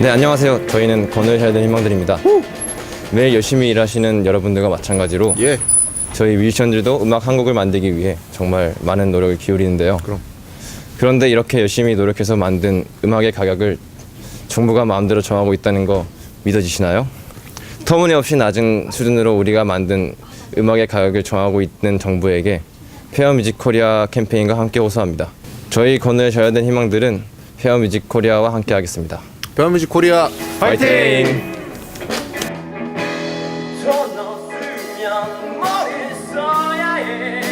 네 안녕하세요 저희는 건을 해야 되는 희망들입니다 매일 열심히 일하시는 여러분들과 마찬가지로 예. 저희 뮤지션들도 음악 한 곡을 만들기 위해 정말 많은 노력을 기울이는데요 그럼. 그런데 이렇게 열심히 노력해서 만든 음악의 가격을 정부가 마음대로 정하고 있다는 거 믿어지시나요? 터무니없이 낮은 수준으로 우리가 만든 음악의 가격을 정하고 있는 정부에게 페어 뮤직 코리아 캠페인과 함께 호소합니다. 저희 건너셔야 될 희망들은 페어 뮤직 코리아와 함께 하겠습니다. 배우뮤직 코리아 파이팅! 뭐 있어야 해